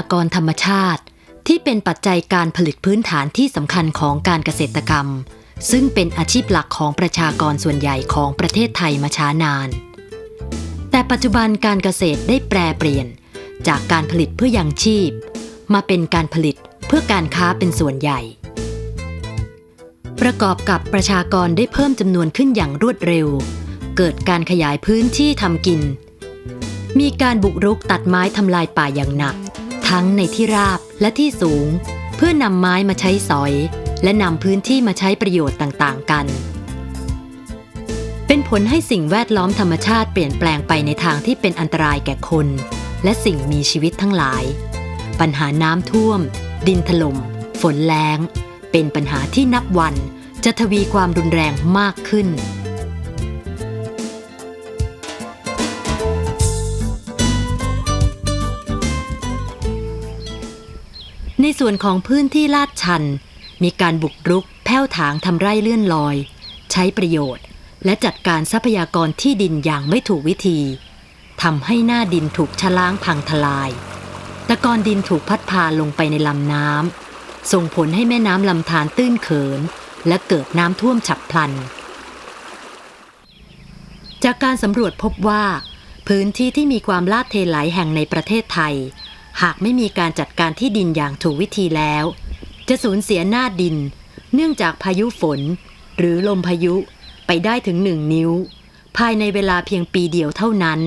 ากรธรรมชาติ ที่เป็นปัจจัยการผลิตพื้นฐานที่สำคัญของการเกษตรกรรม ซึ่งเป็นอาชีพหลักของประชากรส่วนใหญ่ของประเทศไทยมาช้านาน แต่ปัจจุบันการเกษตรได้แปรเปลี่ยน จากการผลิตเพื่อยังชีพ มาเป็นการผลิตเพื่อการค้าเป็นส่วนใหญ่ ประกอบกับประชากรได้เพิ่มจำนวนขึ้นอย่างรวดเร็ว เกิดการขยายพื้นที่ทำกินมีการบุกรุกตัดไม้ทำลายป่าอย่างหนัก ทั้งในที่ราบและที่สูง เพื่อนำไม้มาใช้สอย และนำพื้นที่มาใช้ประโยชน์ต่างๆ กัน เป็นผลให้สิ่งแวดล้อมธรรมชาติเปลี่ยนแปลงไปในทางที่เป็นอันตรายแก่คน และสิ่งมีชีวิตทั้งหลาย ปัญหาน้ำท่วม ดินถล่ม ฝนแล้ง เป็นปัญหาที่นับวันจะทวีความรุนแรงมากขึ้น ในส่วนของพื้นที่ลาดชัน มีการบุกรุกแผ้วถางทำไร่เลื่อนลอย ใช้ประโยชน์ และจัดการทรัพยากรที่ดินอย่างไม่ถูกวิธีทำให้หน้าดินถูกชะล้างพังทลายตะกอนดินถูกพัดพาลงไปในลำน้ำส่งผลให้แม่น้ำลำธารตื้นเขิน และเกิดน้ำท่วมฉับพลัน จากการสำรวจพบว่า พื้นที่ที่มีความลาดเทไหลแห่งในประเทศไทย หากไม่มีการจัดการที่ดินอย่างถูกวิธีแล้ว จะสูญเสียหน้าดิน เนื่องจากพายุฝน หรือลมพายุไปได้ถึงหนึ่งนิ้ว ภายในเวลาเพียงปีเดียวเท่านั้น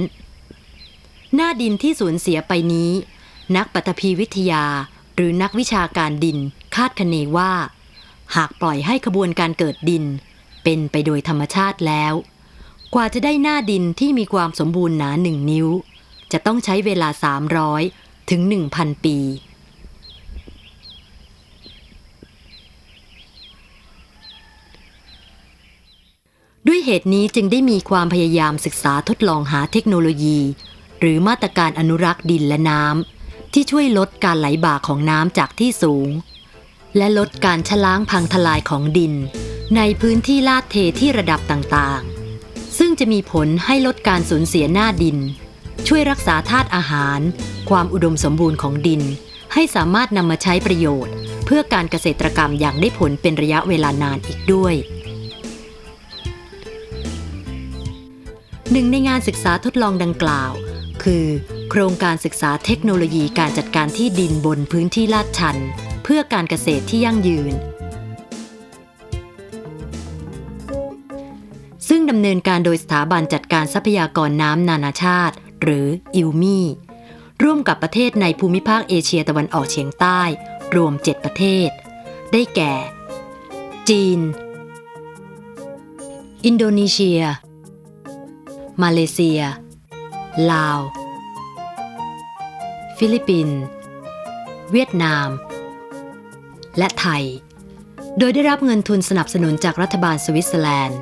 หน้าดินที่สูญเสียไปนี้ นักปฐพีวิทยาหรือนักวิชาการดินคาดคะเนว่า หากปล่อยให้ขบวนการเกิดดิน เป็นไปโดยธรรมชาติแล้ว กว่าจะได้หน้าดินที่มีความสมบูรณ์หนาหนึ่งนิ้ว จะต้องใช้เวลา 300 ถึง 1,000 ปี ด้วยเหตุนี้จึงได้มีความพยายามศึกษาทดลองหาเทคโนโลยี หรือมาตรการอนุรักษ์ดินและน้ำที่ช่วยลดการไหลบ่าของน้ำจากที่สูง และลดการชะล้างพังทลายของดิน ในพื้นที่ลาดเทที่ระดับต่างๆ ซึ่งจะมีผลให้ลดการสูญเสียหน้าดิน ช่วยรักษาธาตุอาหาร ความอุดมสมบูรณ์ของดิน ให้สามารถนำมาใช้ประโยชน์ เพื่อการเกษตรกรรมอย่างได้ผลเป็นระยะเวลานานอีกด้วยหนึ่งในงานศึกษาทดลองดังกล่าว คือ โครงการศึกษาเทคโนโลยีการจัดการที่ดินบนพื้นที่ลาดชัน เพื่อการเกษตรที่ยั่งยืน ซึ่งดำเนินการโดยสถาบันจัดการทรัพยากรน้ำนานาชาติ หรืออิลมีร่วมกับประเทศในภูมิภาคเอเชียตะวันออกเฉียงใต้ รวม 7 ประเทศ ได้แก่ จีน อินโดนีเซีย มาเลเซีย ลาว ฟิลิปปินส์เวียดนาม และไทย โดยได้รับเงินทุนสนับสนุนจากรัฐบาลสวิตเซอร์แลนด์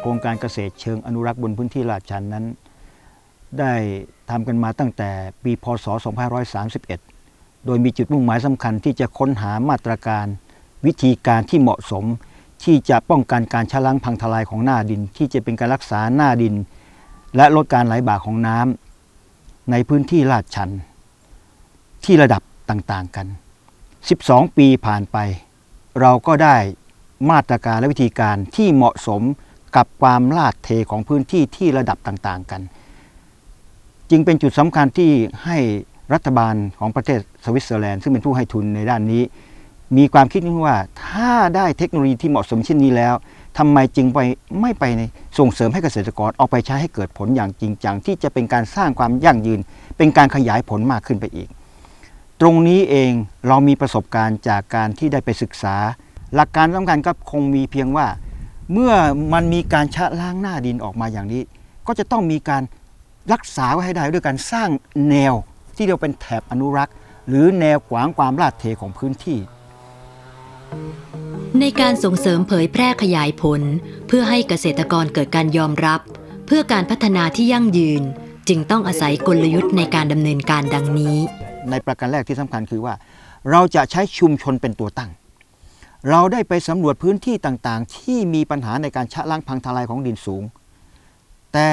โครงการเกษตรเชิงอนุรักษ์บนพื้นที่ลาดชันนั้น ได้ทำกันมาตั้งแต่ปีพศ 2531 โดยมีจุดมุ่งหมายสำคัญที่จะค้นหามาตรการ วิธีการที่เหมาะสม ที่จะป้องกันการชะล้างพังทลายของหน้าดิน ที่จะเป็นการรักษาหน้าดิน และลดการไหลบ่าของน้ำในพื้นที่ลาดชัน ที่ระดับต่างๆกัน 12 ปีผ่านไป เราก็ได้มาตรการและวิธีการที่เหมาะสมกับความลาดเทของพื้นที่ที่ระดับต่างๆ กัน จึงเป็นจุดสำคัญที่ให้รัฐบาลของประเทศสวิตเซอร์แลนด์ซึ่งเป็นผู้ให้ทุนในด้านนี้ มีความคิดว่าถ้าได้เทคโนโลยีที่เหมาะสมเช่นนี้แล้วทำไมจึงไปไม่ไปในส่งเสริมให้เกษตรกรเอาไปใช้ให้เกิดผลอย่างจริงจังที่จะเป็นการสร้างความยั่งยืน เป็นการขยายผลมากขึ้นไปอีก ตรงนี้เองเรามีประสบการณ์จากการที่ได้ไปศึกษา หลักการสำคัญก็คงมีเพียงว่า เมื่อมันมีการชะล้างหน้าดินออกมาอย่างนี้ ก็จะต้องมีการ รักษาไว้ให้ได้ด้วยการสร้างแนวที่เราเป็นแถบอนุรักษ์ หรือแนวขวางความลาดเทของพื้นที่ ในการส่งเสริมเผยแพร่ขยายผล เพื่อให้เกษตรกรเกิดการยอมรับ เพื่อการพัฒนาที่ยั่งยืน จึงต้องอาศัยกลยุทธ์ในการดำเนินการดังนี้ ในประการแรกที่สำคัญคือว่า เราจะใช้ชุมชนเป็นตัวตั้งเราได้ไปสำรวจพื้นที่ต่างๆ ที่มีปัญหาในการชะล้างพังทลายของดินสูง แต่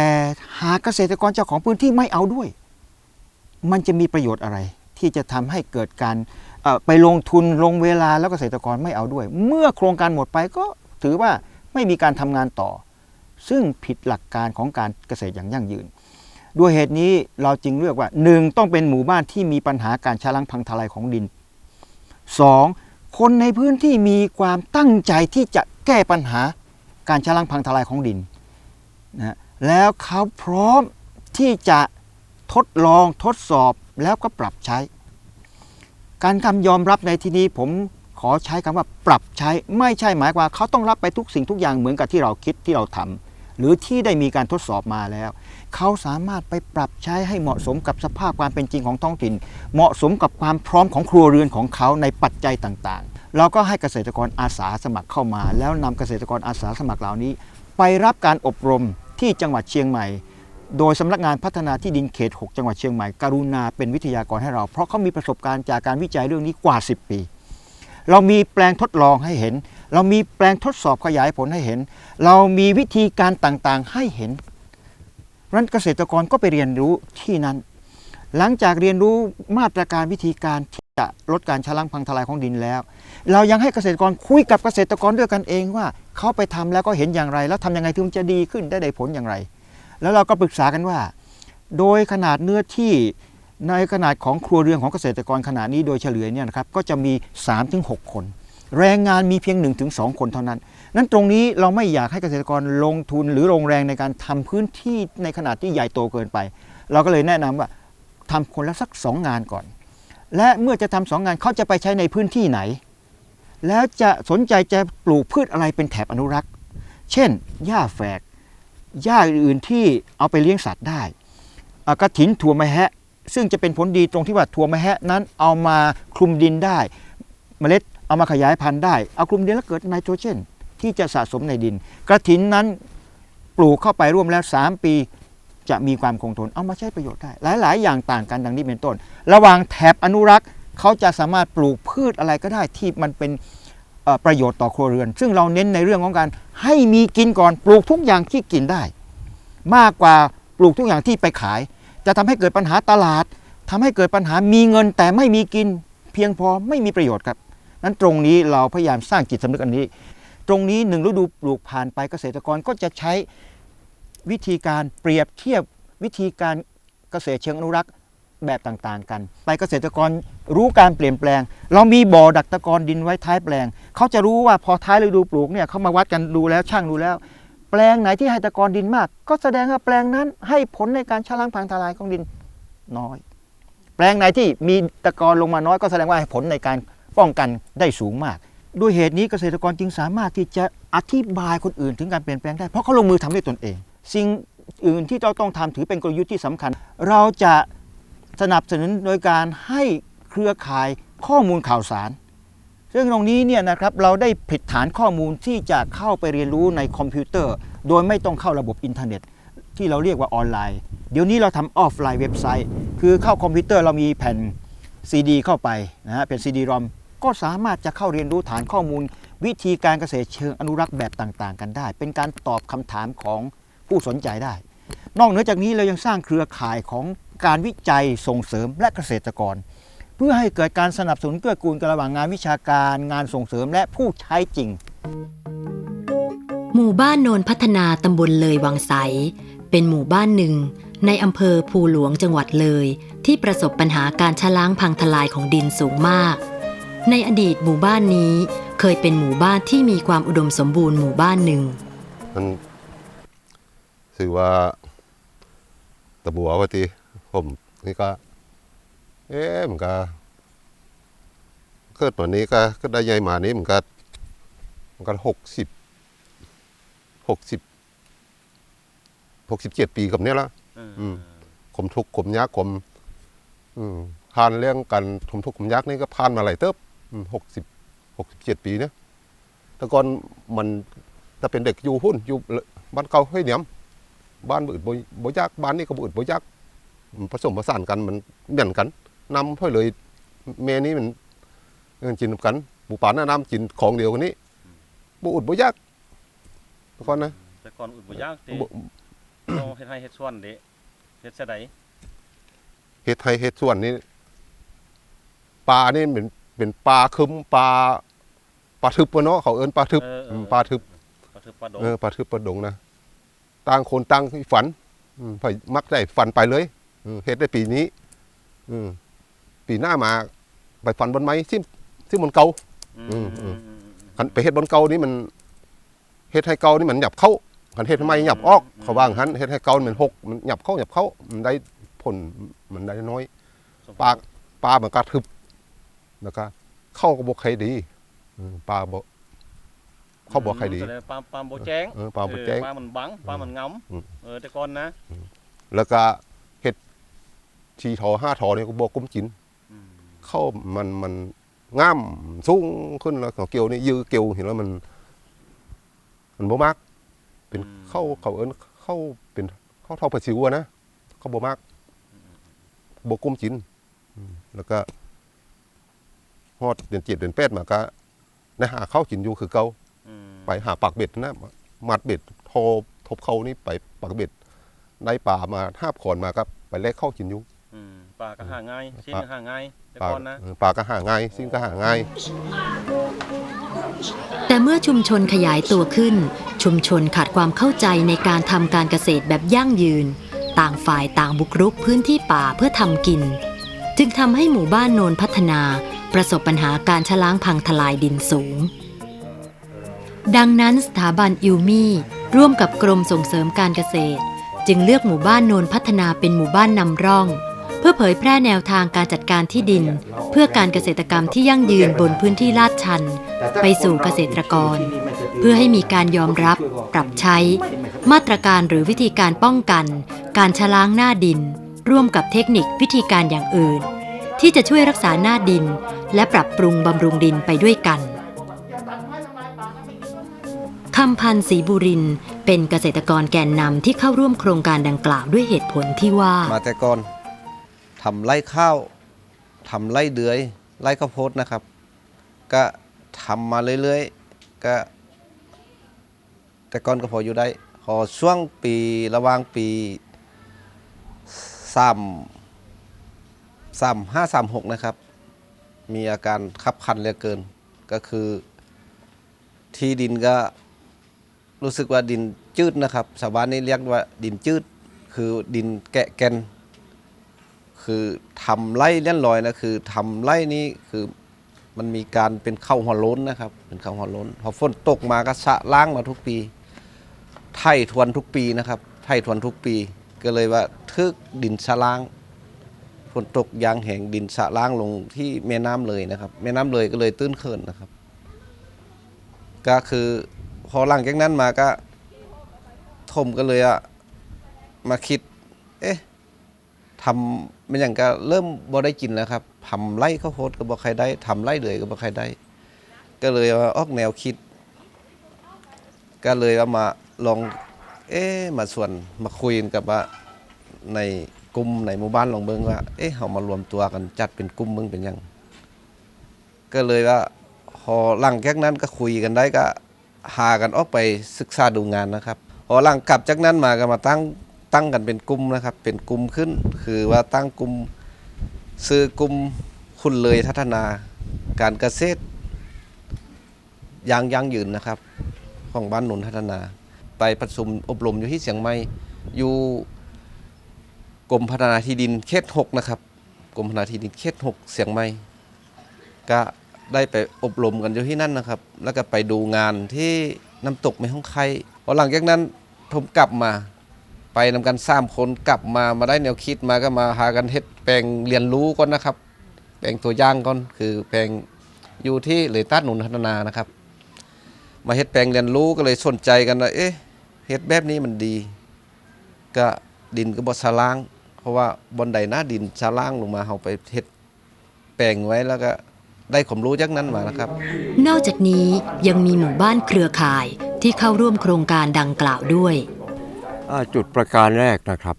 หากเกษตรกรเจ้าของพื้นที่ไม่เอาด้วย มันจะมีประโยชน์อะไร ที่จะทำให้เกิดการไปลงทุนลงเวลาแล้วเกษตรกรไม่เอาด้วย เมื่อโครงการหมดไปก็ถือว่าไม่มีการทำงานต่อ ซึ่งผิดหลักการของการเกษตรอย่างยั่งยืน ด้วยเหตุนี้เราจึงเลือกว่า 1. ต้องเป็นหมู่บ้านที่มีปัญหาการชะล้างพังทลายของดิน 2. คนในพื้นที่มีความตั้งใจที่จะแก้ปัญหาการชะล้างพังทลายของดินนะ แล้วเขาพร้อมที่จะทดลองทดสอบแล้วก็ปรับใช้ การคำยอมรับในที่นี้ผมขอใช้คำว่าปรับใช้ไม่ใช่หมายความเขาต้องรับไปทุกสิ่งทุกอย่างเหมือนกับที่เราคิดที่เราทำหรือที่ได้มีการทดสอบมาแล้ว เขาสามารถไปปรับใช้ให้เหมาะสมกับสภาพความเป็นจริงของท้องถิ่น เหมาะสมกับความพร้อมของครัวเรือนของเขาในปัจจัยต่างๆ เราก็ให้เกษตรกรอาสาสมัครเข้ามา แล้วนำเกษตรกรอาสาสมัครเหล่านี้ ไปรับการอบรม ที่จังหวัดเชียงใหม่ โดยสำนักงานพัฒนาที่ดินเขต 6 จังหวัดเชียงใหม่ กรุณาเป็นวิทยากรให้เรา เพราะเขามีประสบการณ์จากการวิจัยเรื่องนี้กว่า 10 ปี เรามีแปลงทดลองให้เห็น เรามีแปลงทดสอบขยายผลให้เห็น เรามีวิธีการต่างๆให้เห็นรั้นเกษตรกรก็ไปเรียนรู้ที่นั้น หลังจากเรียนรู้มาตรการวิธีการที่จะลดการชะล้างพังทลายของดินแล้ว เรายังให้เกษตรกรคุยกับเกษตรกรด้วยกันเองว่าเขาไปทำแล้วก็เห็นอย่างไร แล้วทำยังไงถึงจะดีขึ้นได้ได้ผลอย่างไร แล้วเราก็ปรึกษากันว่า โดยขนาดเนื้อที่ในขนาดของครัวเรือนของเกษตรกรขนาดนี้โดยเฉลี่ยเนี่ยนะครับก็จะมี 3-6 คน แรงงานมีเพียง 1-2 คนเท่านั้น นั้นตรงนี้เราไม่อยากให้เกษตรกรลงทุนหรือลงแรงในการทำพื้นที่ในขนาดที่ใหญ่โตเกินไป เราก็เลยแนะนำว่า ทำคนละสัก2งงานก่อน และเมื่อจะทำสองงานเขาจะไปใช้ในพื้นที่ไหน แล้วจะสนใจจะปลูกพืชอะไรเป็นแถบอนุรักษ์ เช่นหญ้าแฝกหญ้าอื่นที่เอาไปเลี้ยงสัตว์ได้กระถินถั่วมะแฮะ ซึ่งจะเป็นผลดีตรงที่ว่าถั่วมะแฮะนั้นเอามาคลุมดินได้ เมล็ดเอามาขยายพันธุ์ได้ เอาคลุมดินแล้วเกิดไนโตรเจนที่จะสะสมในดิน กระถินนั้นปลูกเข้าไปร่วมแล้ว 3 ปี จะมีความคงทนเอามาใช้ประโยชน์ได้ หลาย ๆ อย่างต่างกันดังนี้เป็นต้น ระหว่างแถบอนุรักษ์เขาจะสามารถปลูกพืชอะไรก็ได้ที่มันเป็นประโยชน์ต่อครัวเรือน ซึ่งเราเน้นในเรื่องของการให้มีกินก่อนปลูกทุกอย่างที่กินได้ มากกว่าปลูกทุกอย่างที่ไปขาย จะทำให้เกิดปัญหาตลาดทำให้เกิดปัญหามีเงินแต่ไม่มีกินเพียงพอไม่มีประโยชน์ครับ นั้นตรงนี้เราพยายามสร้างจิตสำนึกอันนี้ ตรงนี้หนึ่งฤดูปลูกผ่านไปเกษตรกรก็จะใช้ วิธีการเปรียบเทียบวิธีการเกษตรเชิงอนุรักษ์แบบต่างๆ กัน ไปเกษตรกรรู้การเปลี่ยนแปลง เรามีบ่อดักตะกอนดินไว้ท้ายแปลง เขาจะรู้ว่าพอท้ายฤดูปลูกเนี่ยเขามาวัดกันดูแล้วช่างดูแล้ว แปลงไหนที่ให้ตะกอนดินมาก ก็แสดงว่าแปลงนั้นให้ผลในการชะล้างพังทลายของดินน้อย แปลงไหนที่มีตะกอนลงมาน้อยก็แสดงว่าให้ผลในการป้องกันได้สูงมาก ด้วยเหตุนี้เกษตรกรจึงสามารถที่จะอธิบายคนอื่นถึงการเปลี่ยนแปลงได้เพราะเขาลงมือทำด้วยตนเอง สิ่งอื่นที่เราต้องทำถือเป็นกลยุทธ์ที่สำคัญ เราจะสนับสนุนโดยการให้เครือข่ายข้อมูลข่าวสาร ซึ่งตรงนี้เนี่ยนะครับเราได้ผิดฐานข้อมูลที่จะเข้าไปเรียนรู้ในคอมพิวเตอร์ โดยไม่ต้องเข้าระบบอินเทอร์เน็ต ที่เราเรียกว่าออนไลน์ เดี๋ยวนี้เราทำออฟไลน์เว็บไซต์ คือเข้าคอมพิวเตอร์เรามีแผ่นซีดีเข้าไปนะฮะเป็นซีดีรอมก็สามารถจะเข้าเรียนรู้ฐานข้อมูล วิธีการเกษตรเชิงอนุรักษ์แบบต่าง ๆ กันได้ เป็นการตอบคำถามของ ผู้สนใจได้ นอกเหนือจากนี้เรายังสร้างเครือข่ายของการวิจัยส่งเสริมและเกษตรกร เพื่อให้เกิดการสนับสนุนเกื้อกูลกันระหว่างงานวิชาการงานส่งเสริมและผู้ใช้จริง หมู่บ้านโนนพัฒนาตำบลเลยวังใส เป็นหมู่บ้านหนึ่ง ในอำเภอภูหลวงจังหวัดเลย ที่ประสบปัญหาการชะล้างพังทลายของดินสูงมาก ในอดีตหมู่บ้านนี้เคยเป็นหมู่บ้านที่มีความอุดมสมบูรณ์หมู่บ้านหนึ่งมัน ถือว่าตะบัวว่าทีผมนี่ก็ เอ๊ะมันก็เกิดตัวนี้ก็ก็ได้ใหญ่มานี้มันก็มันก็หกสิบหกสิบหกสิบเจ็ดปีกับเนี้ยละอืมขมทุกข์ขมยากขมอืมผ่านเรื่องการขมทุกข์ขมยากนี่ก็ผ่านมาหลายเติบหกสิบหกสิบเจ็ดปีเนี่ยแต่ก่อนมันถ้าเป็นเด็กอยู่หุ่นอยู่บ้านเก่าห้วยเหนียม บ้านบ่อื่นบ่บ่ยากบ้านนี้ก็บ่อื่นบ่ยากมันผสมผสานกันมันเหมือนกันนำห้อยเลยแม่นี้มันเอิ้นกินกันหมู่ป่าหน้าน้ำกินของเดียวกันนี้บ่อื่นบ่ยากแต่ก่อนนะแต่ก่อนอุดบ่ยากติบ่เราเฮ็ดให้เฮ็ดส่วนเด้เฮ็ดซะใดฮ็ดไทยเฮ็ดส่วนนี้ปลานี่เป็นเป็นปลาคึมปลาปลาทึบวะเนาะเขาเอิ้นปลาทึบเออเออมปลาทึบปลาทึบปลาดงเออปลาทึบปลาดงนะ ต่างคนต่างฝันอืมไปมักได้ฝันไปเลยอืมเฮ็ดได้ปีนี้อืมปีหน้ามาไปฝันบนไม้ที่ที่มันเก่าอืมอืมคันไปเฮ็ดบนเก่านี่มันเฮ็ดให้เก่านี่มันหยับเข้าคันเฮ็ดทำไมหยับออกเขาว่างั้นเฮ็ดให้เก่ามันหกมันหยับเข้าหยับเข้ามันได้ผลมันได้น้อยปลาปลามันก็ทึบแล้วก็เข้าก็บ่ใครดีอืมปลาบ่ เข้าบ่ใครดีแสงปลาปลาโบแจ้งเออปลาบ่แจ้งเออปลามันบังปลามันงอืมำเออแต่ก่อนนะ แล้วก็เฮ็ดชีทอห้าทอนี่ก็บ่กุ้มจินอืมเข้ามันมันงามสูงขึ้นแล้วก็เกี่ยวนี่ยื้อเกี่ยวเห็นแล้วมัน มันบ่มาก เป็นเข้าเขาเอิ้นเข้าเป็นเข้าเท่าปลาซิวอะนะเข้าบ่มากบ่กุ้มจินอืมแล้วก็ฮอดเดือนเจ็ดเดือนแปดมาก็ได้หาข้าวกินอยู่คือเก่าอืม ไปหาปากเบ็ดนะมัดเบ็ดโทรทบเข้านี่ไปปากเบ็ดได้ปลามาห้าบขอนมาก็ไปแลกข้าวกินอยู่อืมปลาก็หาง่ายชิ้นก็หาง่ายแต่ปลาก่อนนะเออปลาก็หาง่ายสิ้นก็หาง่ายแต่เมื่อชุมชนขยายตัวขึ้น ชุมชนขาดความเข้าใจในการทำการเกษตรแบบยั่งยืน ต่างฝ่ายต่างบุกรุกพื้นที่ป่าเพื่อทำกิน จึงทำให้หมู่บ้านโนนพัฒนา ประสบปัญหาการชะล้างพังทลายดินสูง ดังนั้นสถาบันอิวมี่ร่วมกับกรมส่งเสริมการเกษตร จึงเลือกหมู่บ้านโนนพัฒนาเป็นหมู่บ้านนำร่อง เพื่อเผยแพร่แนวทางการจัดการที่ดิน เพื่อการเกษตรกรรมที่ยั่งยืนบนพื้นที่ลาดชัน ไปสู่เกษตรกร เพื่อให้มีการยอมรับ ปรับใช้ มาตรการหรือวิธีการป้องกัน การชะล้างหน้าดิน ร่วมกับเทคนิควิธีการอย่างอื่น ที่จะช่วยรักษาหน้าดิน และปรับปรุงบำรุงดินไปด้วยกัน คำพันธ์ศรีบุรินเป็นเกษตรกรแกนนำที่เข้าร่วมโครงการดังกล่าวด้วยเหตุผลที่ว่า มาแต่ก่อนทำไร่ข้าวทำไร่เดือยไร่ข้าวโพดนะครับ ก็ทำมาเรื่อยๆ ก็ แต่ก่อนก็พออยู่ได้พอช่วงปีระหว่างปีสามสามห้าสามหกนะครับ มีอาการคับคันเหลือเกินก็คือที่ดินก็ รู้สึกว่าดินจืดนะครับชาวบ้านนี่เรียกว่าดินจืด คือดินแกะแกน คือทำไร่เลี้ยนลอยนะคือทำไร่นี้คือมันมีการเป็นเข้าหัวล้นนะครับ เป็นเข้าหัวล้น พอฝนตกมาก็สะล้างมาทุกปี ไถ่ทวนทุกปีนะครับไถ่ทวนทุกปี ก็เลยว่าทึกดินสะล้างฝนตกยางแห่งดินสะล้างลงที่แม่น้ำเลยนะครับ แม่น้ำเลยก็เลยตื้นเขินนะครับ ก็คือ พอหลังจากนั้นมาก็ทมก็เลยอะมาคิด เอ๊ะทำมันอย่างก็เริ่มบ่ได้กินแล้วครับทำไร่ข้าวโพดก็บ่ใครได้ทำไร่เลยก็บ่ใครได้ ก็เลยว่าออกแนวคิด ก็เลยว่ามาลอง เอ๊ะมาส่วนมาคุยกันกับว่าในกลุ่มในหมู่บ้านลองเบิงว่า เอ๊ะเฮามารวมตัวกันจัดเป็นกลุ่มเบิงเป็นยัง ก็เลยว่าพอหลังจากนั้นก็คุยกันได้ก็ หากันออกไปศึกษาดูงานนะครับพอหลังกลับจากนั้นมาก็มาตั้งตั้งกันเป็นกลุ่มนะครับ เป็นกลุ่มขึ้น คือว่าตั้งกลุ่มซื้อกลุ่มคุณเลยพัฒนาการเกษตรยางยั่งยืนนะครับ ของบ้านหนุนพัฒนา ไปประชุมอบรมอยู่ที่เสียงใหม่อยู่กรมพัฒนาที่ดินเขตหกนะครับกรมพัฒนาที่ดินเขตหกเสียงใหม่ก็ ได้ไปอบรมกันอยู่ที่นั่นนะครับ แล้วก็ไปดูงานที่น้ำตกแม่ห้องไข่พอหลังจากนั้นผมกลับมา ไปนำกันสามคนกลับมามาได้แนวคิดมาก็มาหากันเฮ็ดแปลงเรียนรู้ก่อนนะครับ แปลงตัวอย่างก่อนคือแปลงอยู่ที่เลยตัดหนุนพัฒนานะครับ มาเฮ็ดแปลงเรียนรู้ก็เลยสนใจกันว่าเอ๊ะเฮ็ดแบบนี้มันดี ก็ดินก็บ่สะล้าง เพราะว่าบนใดหน้าดินสะล้างลงมาเฮาไปเฮ็ดแปลงไว้แล้วก็ ได้ความรู้จากนั้นมานะครับ นอกจากนี้ยังมีหมู่บ้านเครือข่ายที่เข้าร่วมโครงการดังกล่าวด้วยอ่าจุดประการแรกนะครับ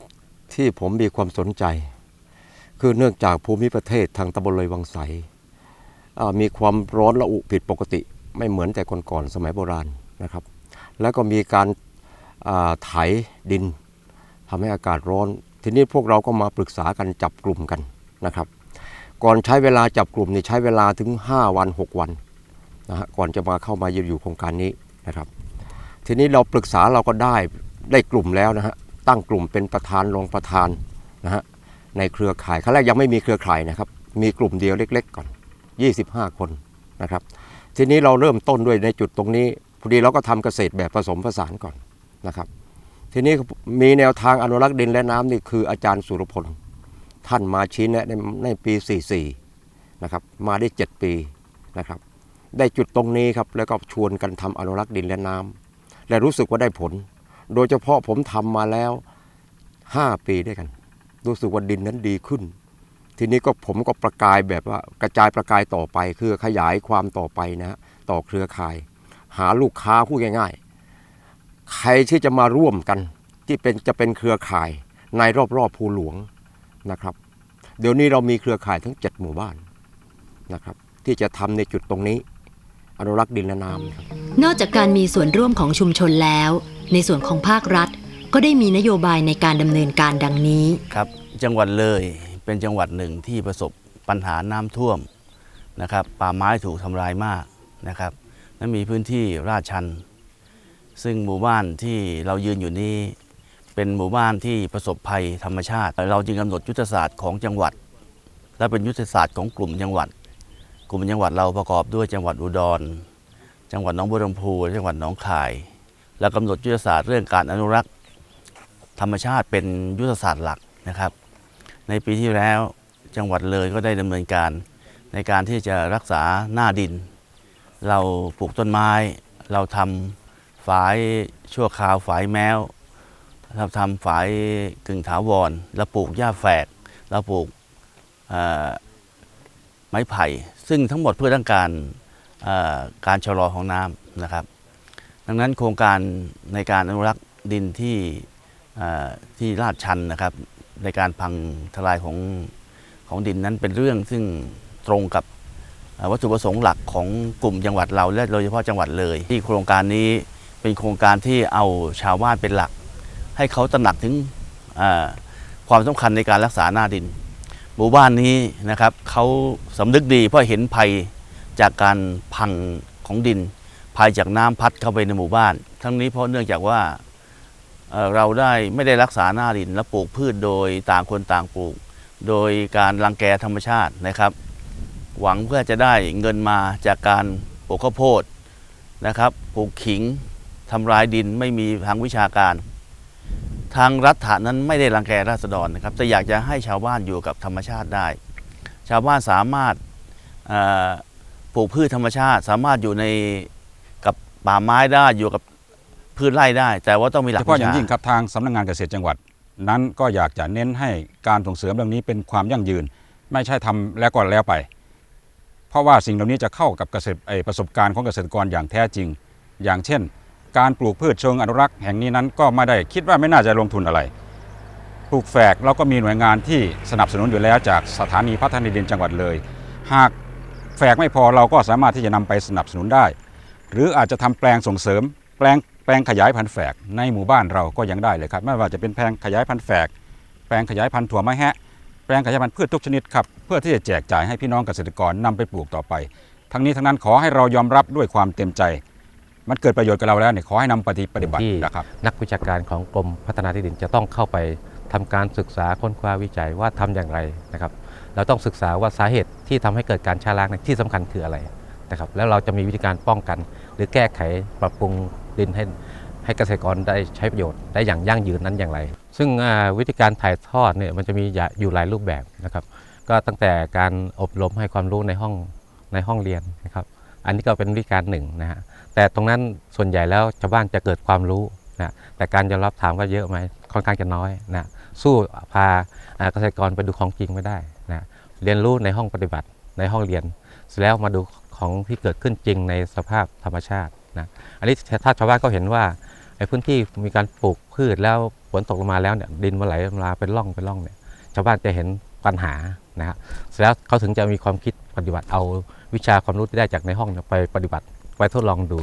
ที่ผมมีความสนใจ คือเนื่องจากภูมิประเทศทางตำบลเลยวังไสอ่ามีความร้อนระอุผิดปกติ ไม่เหมือนแต่ก่อนๆสมัยโบราณนะครับ แล้วก็มีการอ่าไถดินทำให้อากาศร้อน ทีนี้พวกเราก็มาปรึกษากันจับกลุ่มกันนะครับ ก่อนใช้เวลาจับกลุ่มนี่ใช้เวลาถึง 5 วัน 6 วันนะฮะก่อนจะมาเข้ามาอยู่โครงการนี้นะครับ ทีนี้เราปรึกษาเราก็ได้ได้กลุ่มแล้วนะฮะตั้งกลุ่มเป็นประธานรองประธานนะฮะในเครือข่ายครั้งแรกยังไม่มีเครือข่ายนะครับ มีกลุ่มเดียวเล็ก ๆ ก่อน 25 คนนะครับ ทีนี้เราเริ่มต้นด้วยในจุดตรงนี้พอดีเราก็ทำเกษตรแบบผสมผสานก่อนนะครับ ทีนี้มีแนวทางอนุรักษ์ดินและน้ำนี่คืออาจารย์สุรพล ท่านมาชี้แนะในในปี 44 นะครับ มาได้ 7 ปีนะครับ ได้จุดตรงนี้ครับ แล้วก็ชวนกันทำอนุรักษ์ดินและน้ำและรู้สึกว่าได้ผล โดยเฉพาะผมทำมาแล้ว 5 ปีด้วยกัน รู้สึกว่าดินนั้นดีขึ้น ทีนี้ก็ผมก็ประกายแบบว่ากระจายประกายต่อไป คือขยายความต่อไปนะฮะต่อเครือข่าย หาลูกค้าพูดง่ายๆ ใครที่จะมาร่วมกันที่เป็นจะเป็นเครือข่ายในรอบๆภูหลวง นะครับ เดี๋ยวนี้เรามีเครือข่ายทั้ง 7 หมู่บ้านนะครับ ที่จะทำในจุดตรงนี้ อนุรักษ์ดินและน้ำครับนอกจากการมีส่วนร่วมของชุมชนแล้ว ในส่วนของภาครัฐ ก็ได้มีนโยบายในการดำเนินการดังนี้ครับ จังหวัดเลยเป็นจังหวัดหนึ่งที่ประสบปัญหาน้ำท่วมนะครับ ป่าไม้ถูกทำลายมากนะครับและมีพื้นที่ราดชัน ซึ่งหมู่บ้านที่เรายืนอยู่นี้ เป็นหมู่บ้านที่ประสบภัยธรรมชาติ เราจึงกำหนดยุทธศาสตร์ของจังหวัด และเป็นยุทธศาสตร์ของกลุ่มจังหวัด กลุ่มจังหวัดเราประกอบด้วยจังหวัดอุดร จังหวัดหนองบัวลำพูจังหวัดหนองคาย และกำหนดยุทธศาสตร์เรื่องการอนุรักษ์ธรรมชาติเป็นยุทธศาสตร์หลักนะครับ ในปีที่แล้วจังหวัดเลยก็ได้ดำเนินการในการที่จะรักษาหน้าดิน เราปลูกต้นไม้ เราทำฝายชั่วคราวฝายแมว เราทำฝายกึ่งถาวรเราปลูกหญ้าแฝกเราปลูกไม้ไผ่ ซึ่งทั้งหมดเพื่อต้องการการชะลอของน้ำนะครับ ดังนั้นโครงการในการอนุรักษ์ดินที่ที่ลาดชันนะครับ ในการพังทลายของของดินนั้นเป็นเรื่องซึ่งตรงกับวัตถุประสงค์หลักของกลุ่มจังหวัดเราและโดยเฉพาะจังหวัดเลย ที่โครงการนี้เป็นโครงการที่เอาชาวบ้านเป็นหลัก ให้เขาตระหนักถึงความสำคัญในการรักษาหน้าดิน หมู่บ้านนี้นะครับเขาสำนึกดีเพราะเห็นภัยจากการพังของดิน ภัยจากน้ำพัดเข้าไปในหมู่บ้าน ทั้งนี้เพราะเนื่องจากว่าเเราได้ไม่ได้รักษาหน้าดิน และปลูกพืชโดยต่างคนต่างปลูก โดยการรังแกธรรมชาตินะครับ หวังเพื่อจะได้เงินมาจากการปลูกข้าวโพดนะครับปลูกขิงทำลายดินไม่มีทางวิชาการ ทางรัฐานั้นไม่ได้รังแกราษฎรนะครับ แต่อยากจะให้ชาวบ้านอยู่กับธรรมชาติได้ ชาวบ้านสามารถปลูกพืชธรรมชาติ สามารถอยู่ในกับป่าไม้ได้อยู่กับพืชไร่ได้ แต่ว่าต้องมีหลักเฉพาะอย่างยิ่งครับทางสำนักงานเกษตรจังหวัด นั้นก็อยากจะเน้นให้การส่งเสริมเรื่องนี้เป็นความยั่งยืน ไม่ใช่ทำแล้วก็แล้วไป เพราะว่าสิ่งเหล่านี้จะเข้ากับเกษตรประสบการณ์ของเกษตรกรอย่างแท้จริง อย่างเช่น การปลูกพืชเชิงอนุรักษ์แห่งนี้นั้นก็ไม่ได้คิดว่าไม่น่าจะลงทุนอะไร ปลูกแฝกเราก็มีหน่วยงานที่สนับสนุนอยู่แล้วจากสถานีพัฒนาดินจังหวัดเลย หากแฝกไม่พอเราก็สามารถที่จะนำไปสนับสนุนได้ หรืออาจจะทำแปลงส่งเสริม แปลงแปลงขยายพันธุ์แฝกในหมู่บ้านเราก็ยังได้เลยครับ ไม่ว่าจะเป็นแปลงขยายพันธุ์แฝก แปลงขยายพันธุ์ถั่วไม้แฮะ แปลงขยายพันธุ์พืชทุกชนิดครับ เพื่อที่จะแจกจ่ายให้พี่น้องเกษตรกรนำไปปลูกต่อไป ทั้งนี้ทั้งนั้นขอให้เรายอมรับด้วยความเต็มใจ มันเกิดประโยชน์กับเราแล้วเนี่ยขอให้นำปฏิปฏิบัติที่นะครับนักวิชาการของกรมพัฒนาที่ดินจะต้องเข้าไปทำการศึกษาค้นคว้าวิจัยว่าทำอย่างไรนะครับ เราต้องศึกษาว่าสาเหตุที่ทำให้เกิดการชาล้างเนี่ยที่สำคัญคืออะไรนะครับ แล้วเราจะมีวิธีการป้องกัน หรือแก้ไขปรับปรุงดินให้ให้เกษตรกรได้ใช้ประโยชน์ได้อย่างยั่งยืนนั้นอย่างไร ซึ่งอ่าวิธีการถ่ายทอดเนี่ยมันจะมีอยู่หลายรูปแบบนะครับ ก็ตั้งแต่การอบรมให้ความรู้ในห้องในห้องเรียนนะครับ อันนี้ก็เป็นวิธีการหนึ่งนะฮะ แต่ตรงนั้นส่วนใหญ่แล้วชาวบ้านจะเกิดความรู้นะแต่การยอมรับถามว่าเยอะไหมค่อนข้างจะน้อยนะสู้พาเกษตรกรไปดูของจริงไม่ได้นะเรียนรู้ในห้องปฏิบัติในห้องเรียน เสร็จแล้วมาดูของที่เกิดขึ้นจริงในสภาพธรรมชาตินะอันนี้ถ้าชาวบ้านก็เห็นว่าไอ้พื้นที่มีการปลูกพืชแล้วฝนตกลงมาแล้วเนี่ยดินมาไหลมาเป็นร่องเป็นร่องเนี่ยชาวบ้านจะเห็นปัญหานะฮะเสร็จแล้วเขาถึงจะมีความคิดปฏิบัติเอาวิชาความรู้ที่ได้จากในห้องไปปฏิบัติ ไปทดลองดู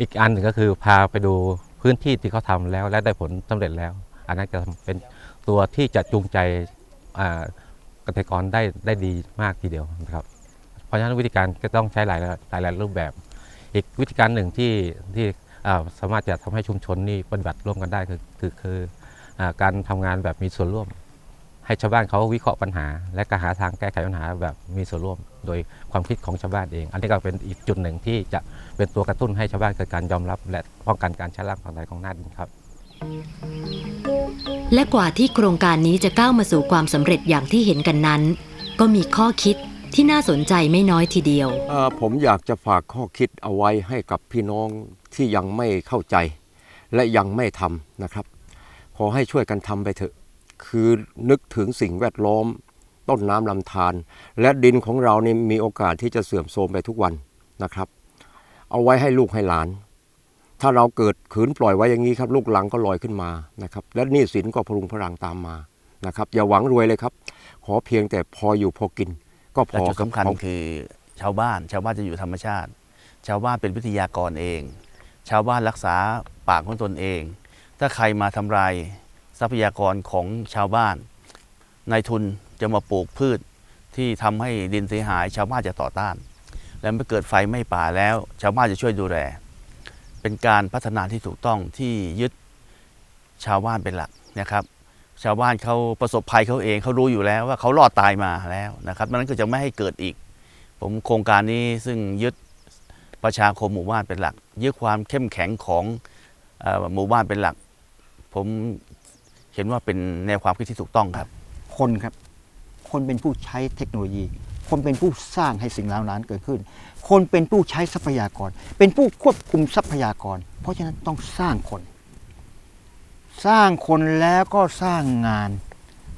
อีกอันหนึ่งก็คือพาไปดูพื้นที่ที่เขาทำแล้ว และได้ผลสำเร็จแล้ว อันนั้นจะเป็นตัวที่จะจูงใจเกษตรกรได้ได้ดีมากทีเดียวนะครับ เพราะฉะนั้นวิธีการก็ต้องใช้หลายหลายหลายรูปแบบ อีกวิธีการหนึ่งที่ที่สามารถจะทำให้ชุมชนนี่ปฏิบัติร่วมกันได้คือคือคือการทำงานแบบมีส่วนร่วม ให้ชาวบ้านเขาวิเคราะห์ปัญหา และก็หาทางแก้ไขปัญหาแบบมีส่วนร่วม โดยความคิดของชาวบ้านเอง อันนี้ก็เป็นอีกจุดหนึ่งที่จะเป็นตัวกระตุ้นให้ชาวบ้านเกิดการยอมรับ และป้องกันการใช้ล่างทางใดของหน้าดินครับ และกว่าที่โครงการนี้จะก้าวมาสู่ความสำเร็จอย่างที่เห็นกันนั้น ก็มีข้อคิดที่น่าสนใจไม่น้อยทีเดียวเอ่อผมอยากจะฝากข้อคิดเอาไว้ให้กับพี่น้องที่ยังไม่เข้าใจ และยังไม่ทำนะครับ ขอให้ช่วยกันทำไปเถอะ คือนึกถึงสิ่งแวดล้อม ต้นน้ำลำธารและดินของเรานี่มีโอกาสที่จะเสื่อมโทรมไปทุกวันนะครับ เอาไว้ให้ลูกให้หลาน ถ้าเราเกิดขืนปล่อยไว้อย่างนี้ครับลูกหลังก็ลอยขึ้นมานะครับ และหนี้สินก็พรุงพรังตามมานะครับ อย่าหวังรวยเลยครับ ขอเพียงแต่พออยู่พอกิน ก็พแต่อจุดรับสำคัญของคือชาวบ้าน ชาวบ้านจะอยู่ธรรมชาติ ชาวบ้านเป็นวิทยากรเอง ชาวบ้านรักษาป่าของตนเอง ถ้าใครมาทำลายทรัพยากรของชาวบ้านนายทุน จะมาปลูกพืชที่ทำให้ดินเสียหายชาวบ้านจะต่อต้าน และเมื่อเกิดไฟไม้ป่าแล้ว ชาวบ้านจะช่วยดูแล เป็นการพัฒนาที่ถูกต้องที่ยึดชาวบ้านเป็นหลักนะครับ ชาวบ้านเขาประสบภัยเขาเองเขารู้อยู่แล้วว่าเขารอดตายมาแล้วนะครับดังนั้นก็จะไม่ให้เกิดอีก ผมโครงการนี้ซึ่งยึดประชาคมหมู่บ้านเป็นหลัก ยึดความเข้มแข็งของอหมู่บ้านเป็นหลัก ผมเห็นว่าเป็นแนวความคิดที่ถูกต้องครับ คนครับ คนเป็นผู้ใช้เทคโนโลยี คนเป็นผู้สร้างให้สิ่งเหล่านั้นเกิดขึ้น คนเป็นผู้ใช้ทรัพยากร เป็นผู้ควบคุมทรัพยากร เพราะฉะนั้นต้องสร้างคน สร้างคนแล้วก็สร้างงาน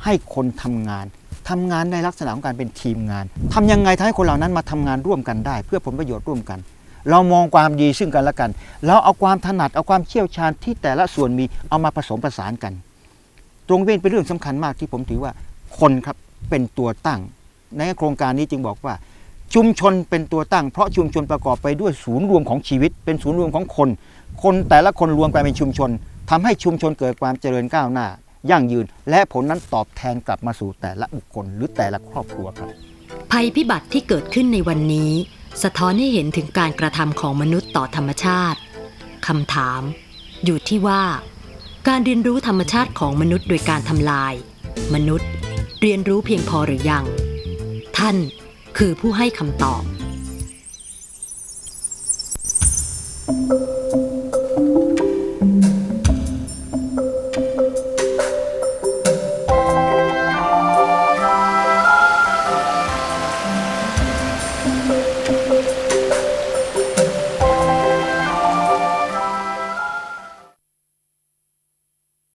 ให้คนทำงานทำงานในลักษณะของการเป็นทีมงานทำยังไงทำให้คนเหล่านั้นมาทำงานร่วมกันได้ เพื่อผลประโยชน์ร่วมกันเรามองความดีซึ่งกันและกัน เราเอาความถนัดเอาความเชี่ยวชาญที่แต่ละส่วนมีเอามาผสมผสานกัน ตรงนี้นเป็นเรื่องสำคัญมากที่ผมถือว่าคนครับ เป็นตัวตั้ง ในโครงการนี้จึงบอกว่า ชุมชนเป็นตัวตั้ง เพราะชุมชนประกอบไปด้วยศูนย์รวมของชีวิต เป็นศูนย์รวมของคน คนแต่ละคนรวมกันเป็นชุมชนทำให้ชุมชนเกิดความเจริญก้าวหน้า ยั่งยืน และผลนั้นตอบแทนกลับมาสู่แต่ละบุคคล หรือแต่ละครอบครัวครับ ภัยพิบัติที่เกิดขึ้นในวันนี้ สะท้อนให้เห็นถึงการกระทำของมนุษย์ต่อธรรมชาติคำถาม อยู่ที่ว่า การเรียนรู้ธรรมชาติของมนุษย์โดยการทำลาย มนุษย์ เรียนรู้เพียงพอหรือยัง ท่านคือผู้ให้คำตอบ Thank you.